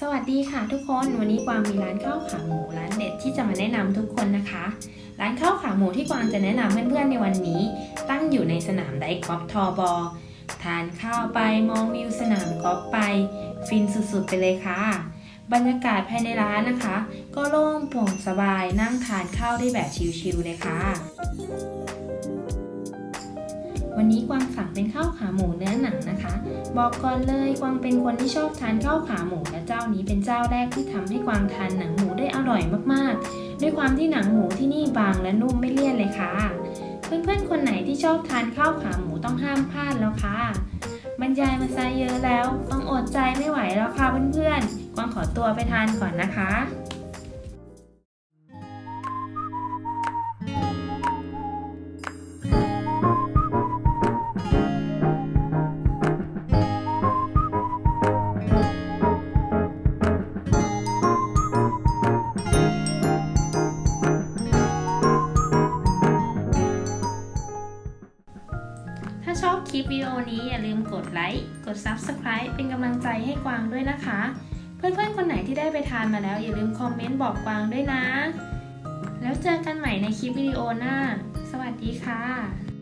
สวัสดีค่ะทุกคนวันนี้กวางมีร้านข้าวขาหมูร้านเด็ดที่จะมาแนะนำทุกคนนะคะ ร้านข้าวขาหมูที่กวางจะแนะนำเพื่อนๆในวันนี้ ตั้งอยู่ในสนามไดกอล์ฟทอบอทานข้าวไปมองวิวสนามกอล์ฟไป ฟินสุดๆไปเลยค่ะ บรรยากาศภายในร้านนะคะ ก็โล่งโปร่งสบายนั่งทานข้าวได้แบบชิลๆเลยค่ะวันนี้กวางสั่งเป็นข้าว บอกก่อนเลยกวางเป็นคนที่ชอบทานข้าวขาหมูและเจ้านี้เป็นเจ้าแรกที่ทำให้กวางทานหนังหมูได้อร่อยมากๆ ด้วยความที่หนังหมูที่นี่บางและนุ่มไม่เลี่ยนเลยค่ะ เพื่อนๆคนไหนที่ชอบทานข้าวขาหมูต้องห้ามพลาดแล้วค่ะบรรยายมาซะเยอะแล้วต้องอดใจไม่ไหวแล้วค่ะเพื่อนๆ กวางขอตัวไปทานก่อนนะคะ ชอบคลิปวิดีโอนี้อย่าลืมกดไลค์ กด Subscribe เป็นกำลังใจให้กวางด้วยนะคะ เพื่อนๆ คนไหนที่ได้ไปทานมาแล้ว อย่าลืมคอมเมนต์บอกกวางด้วยนะ แล้วเจอกันใหม่ในคลิปวิดีโอหน้า สวัสดีค่ะ